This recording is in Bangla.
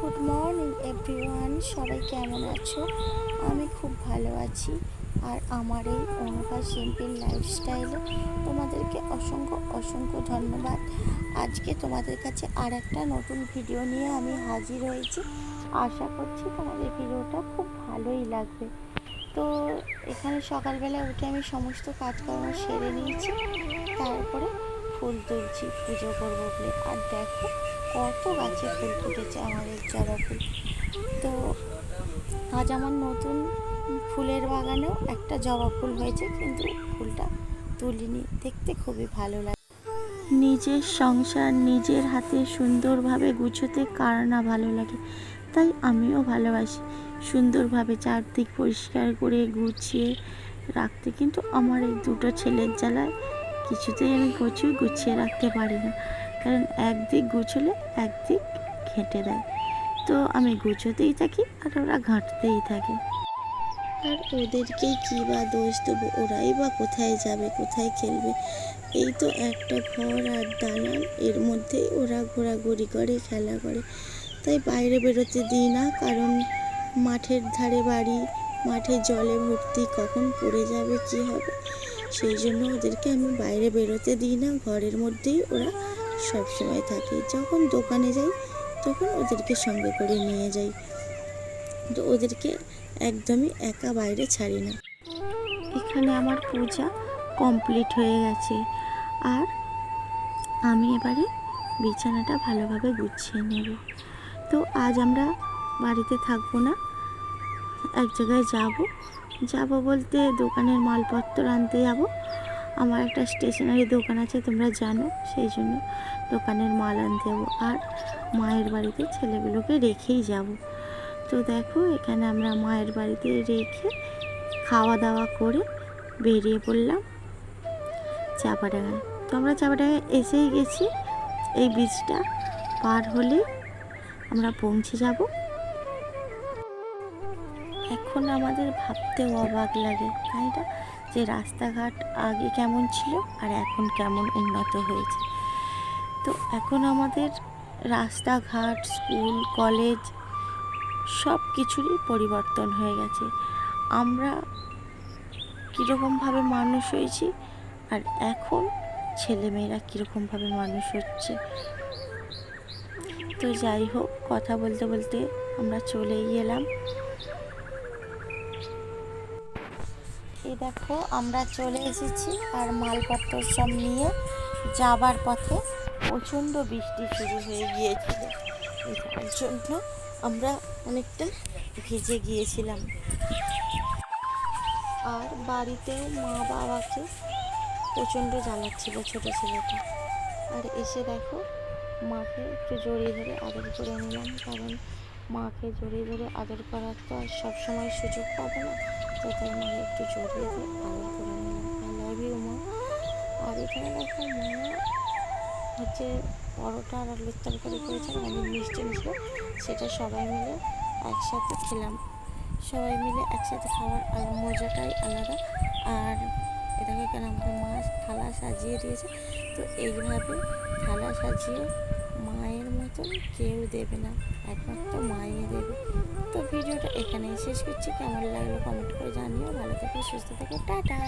গুড মর্নিং এভরিওয়ান সবাই কেমন আছো? আমি খুব ভালো আছি। আর আমার এই অনুভা সিম্পল লাইফস্টাইলে তোমাদেরকে অসংখ্য অসংখ্য ধন্যবাদ। আজকে তোমাদের কাছে আর একটা নতুন ভিডিও নিয়ে আমি হাজির হয়েছি। আশা করছি তোমাদের ভিডিওটা খুব ভালোই লাগবে। তো এখানে সকালবেলা উঠে আমি সমস্ত কাজকর্ম সেরে নিয়েছি। তারপরে ফুল তুলছি, পুজো করব বলে। আর দেখো কত গাছে ফুল ফুটেছে আমাদের জবা ফুল। তো আজ আমার নতুন ফুলের বাগানেও একটা জবা ফুল হয়েছে, কিন্তু ফুলটা তুলিনি। দেখতে খুবই ভালো লাগে। নিজের সংসার নিজের হাতে সুন্দরভাবে গুছোতে কার না ভালো লাগে? তাই আমিও ভালোবাসি সুন্দরভাবে চারদিক পরিষ্কার করে গুছিয়ে রাখতে। কিন্তু আমার এই দুটো ছেলের জ্বালায় কিছুতেই আমি কচুই গুছিয়ে রাখতে পারি না। কারণ একদিক গুছলে একদিক ঘেঁটে দেয়। তো আমি গুছোতেই থাকি আর ওরা ঘাঁটতেই থাকে। আর ওদেরকেই কী বা দোষ দেবো? ওরাই বা কোথায় যাবে, কোথায় খেলবে? এই তো একটা ঘর আর দালান, এর মধ্যেই ওরা ঘোরাঘুরি করে, খেলা করে। তাই বাইরে বেরোতে দিই না, কারণ মাঠের ধারে বাড়ি, মাঠে জলে ভর্তি কখন পড়ে যাবে, কি হবে? সেই জন্য ওদেরকে আমি বাইরে বেরোতে দিই না, ঘরের মধ্যেই ওরা সব সময় থাকে। যখন দোকানে যাই, তখন ওদেরকে সঙ্গে করে নিয়ে যাই। তো ওদেরকে একদমই একা বাইরে ছাড়ি না। এখানে আমার পূজা কমপ্লিট হয়ে গেছে। আর আমি এবারে বিছানাটা ভালোভাবে গুছিয়ে নেব। তো আজ আমরা বাড়িতে থাকব না, এক জায়গায় যাব। যাব বলতে দোকানের মালপত্র আনতে যাব। আমার একটা স্টেশনারি দোকান আছে, তোমরা জানো, সেই জন্য দোকানের মাল আনতে যাব। আর মায়ের বাড়িতে ছেলেগুলোকে রেখেই যাব। তো দেখো, এখানে আমরা মায়ের বাড়িতে রেখে খাওয়া দাওয়া করে বেরিয়ে পড়লাম চাপাডাঙ্গায়। তো আমরা চাপাডাঙ্গায় এসেই গেছি। এই বীজটা পার হলে আমরা পৌঁছে যাব। এখন আমাদের ভাবতেও অবাক লাগে, তাই না? যে রাস্তাঘাট আগে কেমন ছিল আর এখন কেমন উন্নত হয়েছে। তো এখন আমাদের রাস্তাঘাট, স্কুল, কলেজ সব কিছুরই পরিবর্তন হয়ে গেছে। আমরা কীরকমভাবে মানুষ হয়েছি আর এখন ছেলেমেয়েরা কীরকমভাবে মানুষ হচ্ছে। তো যাই হোক, কথা বলতে বলতে আমরা চলেই এলাম। এই দেখো, আমরা চলে এসেছি আর মালপত্র সব নিয়ে যাবার পথে। প্রচণ্ড বৃষ্টি শুরু হয়ে গিয়েছিল। যার জন্য আমরা অনেকটা ভিজে গিয়েছিলাম। আর বাড়িতেও মা বাবাকে প্রচণ্ড জ্বালাচ্ছিল ছোটো ছেলেটা। আর এসে দেখো, মাকে একটু জড়িয়ে ধরে আদর করে নিলাম। কারণ মাকে জড়িয়ে ধরে আদর করার তো আর সবসময় সুযোগ পাবো না। তো তাই মাকে একটু জড়িয়ে ধরে আদর করে নিলাম আই লাভ ইউ মা। আর এখানে দেখো মা হচ্ছে পরোটা আর আলুর তরকারি করেছে আর অনেক মিষ্টি মিষ্টি সেটা সবাই মিলে একসাথে খেলাম। সবাই মিলে একসাথে খাওয়ার মজাটাই আলাদা। আর এটাকে কেন আমাকে মা থালা সাজিয়ে দিয়েছে? তো এইভাবে থালা সাজিয়ে মায়ের মতন কেউ দেবে না, একমাত্র মায়ে দেবে। তো ভিডিওটা এখানেই শেষ করছি। কেমন লাগল কমেন্ট করে জানিও। ভালো থেকো, সুস্থ থেকো। টাটা!